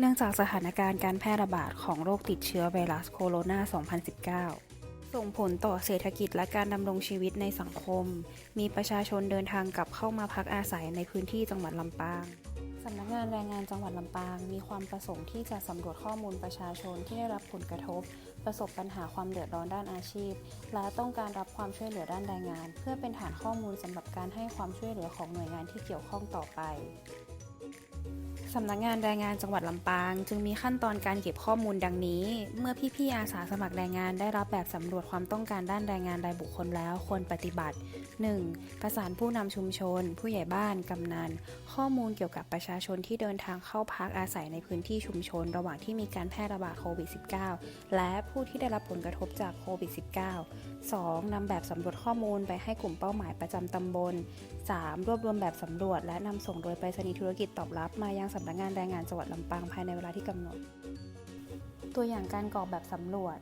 เนื่องจากสถานการณ์การแพร่ระบาดของโรคติดเชื้อไวรัสโคโรนา 2019 ส่งผลต่อเศรษฐกิจและการดำรงชีวิตในสังคม มีประชาชนเดินทางกลับเข้ามาพักอาศัยในพื้นที่จังหวัดลำปางสำนักงานแรงงานจังหวัดลำปาง มีความประสงค์ที่จะสำรวจข้อมูลประชาชนที่ได้รับผลกระทบ ประสบปัญหาความเดือดร้อนด้านอาชีพ และต้องการรับความช่วยเหลือด้านแรงงาน เพื่อเป็นฐานข้อมูลสำหรับการให้ความช่วยเหลือของหน่วยงานที่เกี่ยวข้องต่อไป สำนักงานแรงงานจังหวัดลำปาง จึงมีขั้นตอนการเก็บข้อมูลดังนี้ เมื่อพี่ๆอาสาสมัครแรงงานได้รับแบบสำรวจความต้องการด้านแรงงานรายบุคคลแล้วควรปฏิบัติ 1. ประสานผู้นำชุมชน ผู้ใหญ่บ้านกำนันข้อมูลเกี่ยวกับประชาชนที่เดินทางเข้าพักอาศัยในพื้นที่ชุมชน ระหว่างที่มีการแพร่ระบาดโควิด -19 และผู้ที่ได้รับผลกระทบจากโควิด -19 2. นำแบบสำรวจข้อมูลไปให้กลุ่มเป้าหมายประจำตำบล 3. รวบรวมแบบสำรวจ และนำส่งโดยไปรษณีย์ธุรกิจตอบรับมายังสำนักงานแรงงานจังหวัดลำปางภายในเวลาที่กำหนด ตัวอย่างการกรอกแบบสำรวจ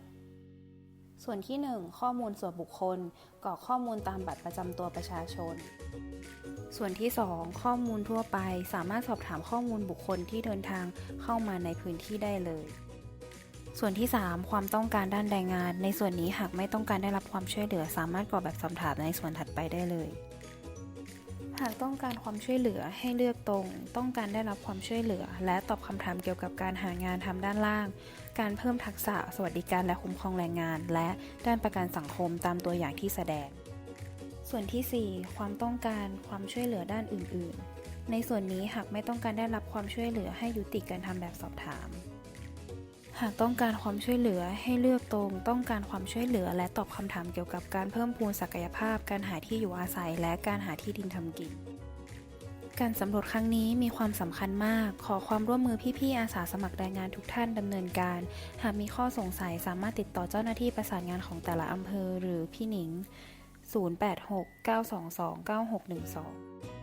ส่วนที่ 1 ข้อมูลส่วนบุคคลกรอกข้อมูลตามบัตรประจำตัวประชาชน ส่วนที่ 2 ข้อมูลทั่วไปสามารถสอบถามข้อมูลบุคคลที่เดินทางเข้ามาในพื้นที่ได้เลยส่วนที่ 3 ความต้องการด้านแรงงาน ในส่วนนี้หากไม่ต้องการได้รับความช่วยเหลือ สามารถกรอกแบบสอบถามในส่วนถัดไปได้เลย หากต้องการความช่วยเหลือให้เลือกตรง ต้องการได้รับความช่วยเหลือ และตอบคำถามเกี่ยวกับการหางานทำด้านล่าง การเพิ่มทักษะสวัสดิการและคุ้มครองแรงงาน และด้านประกันสังคมตามตัวอย่างที่แสดง ส่วนที่ 4 ความต้องการความช่วยเหลือด้านอื่น ๆ ในส่วนนี้หากไม่ต้องการได้รับความช่วยเหลือให้ยุติการทำแบบสอบถาม หากต้องการความช่วยเหลือให้เลือกตรงต้องการความช่วยเหลือ และตอบคำถามเกี่ยวกับการเพิ่มพูนศักยภาพ การหาที่อยู่อาศัย และการหาที่ดินทำกิน การสำรวจครั้งนี้มีความสำคัญมาก ขอความร่วมมือพี่ๆอาสาสมัครแรงงานทุกท่านดำเนินการ หากมีข้อสงสัยสามารถติดต่อเจ้าหน้าที่ประสานงานของแต่ละอำเภอหรือพี่หนิง 086 922 9612